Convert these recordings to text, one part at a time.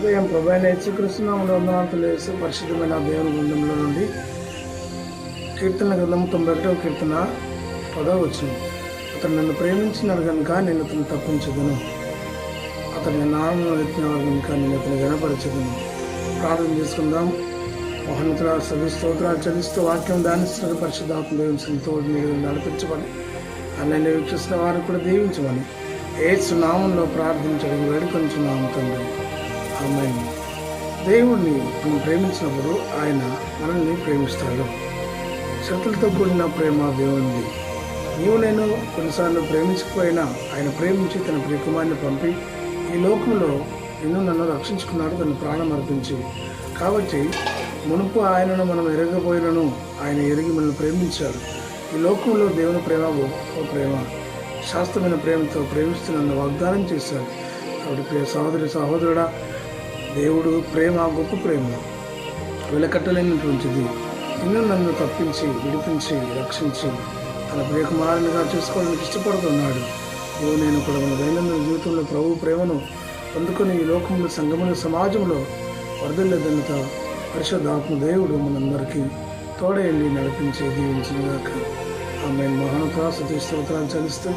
ఉదయం ప్రభైన యేసుకృష్ణంలో వందనాలు వేసి పరిశుద్ధమైన దేవుని గుండంలో నుండి కీర్తన గ్రంథం తొంభై ఒకటవ కీర్తన పదవ వచ్చింది అతను నన్ను ప్రేమించినాడు కనుక నేను అతను తప్పించదును. అతని నామను ఎత్తినవాడు కనుక నేను అతను గణపరచదును. ప్రార్థన చేసుకుందాం. మహోన్నతుల సభ్య స్తోత్రాలు చదివిస్తూ వాక్యం దానిస్తున్న పరిశుద్ధాత్మ దేవుని తోడు మీరు నడిపించమని అన్నీ వీక్షిస్తున్న వారు కూడా దీవించమని ఏసు నామంలో ప్రార్థించడం వేడుకొంచున్నాము తండ్రి. అమ్మాయిని. దేవుణ్ణి మనం ప్రేమించినప్పుడు ఆయన మనల్ని ప్రేమిస్తాడు. శక్తులతో కూడిన ప్రేమ దేవుణ్ణి నీవు నేను కొన్నిసార్లు ప్రేమించకపోయినా ఆయన ప్రేమించి తన ప్రియకుమారిని పంపి ఈ లోకంలో నిన్ను నన్ను రక్షించుకున్నాడు తన ప్రాణం అర్పించి. కాబట్టి మునుపు ఆయనను మనం ఎరగబోయినను ఆయన ఎరిగి మనల్ని ప్రేమించాడు. ఈ లోకంలో దేవుని ప్రేమ గొప్ప ప్రేమ. శాస్త్రమైన ప్రేమతో ప్రేమిస్తున్న వాగ్దానం చేశాడు. కాబట్టి ప్రియ సహోదరి సహోదరుడా దేవుడు ప్రేమ గొప్ప ప్రేమ వెలకట్టలేనటువంటిది. నిన్ను నన్ను తప్పించి విడిపించి రక్షించి తన ప్రియకుమారునిగా చేసుకోవడానికి ఇష్టపడుతున్నాడు. ఓ నేను కూడా మన దైనందిన జీవితంలో ప్రభు ప్రేమను అందుకొని ఈ లోకంలో సంగముల సమాజంలో వరదలేదన్నత పరిశుద్ధాత్మ దేవుడు మనందరికీ తోడేళ్ళి నడిపించే దీవించినగాక ఆమె మహానుత సతీ స్తోత్రాన్ని చలిస్తూ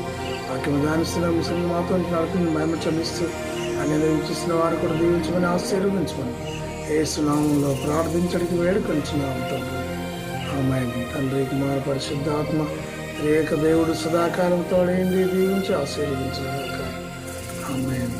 వాక్యం దానిస్తున్న మిషన్ మాతో నడిపి మేము చలిస్తూ అన్ని దయచేసిన వారు కూడా దీవించమని ఏ స్నాములో ప్రార్థించడానికి వేడుకొంచున్నాము తండ్రి. అమ్మాయిని తండ్రి కుమార పరిశుద్ధాత్మ ఏక దేవుడు సదాకాలంతో దీవించి ఆశీర్వదించిన అమ్మాయిని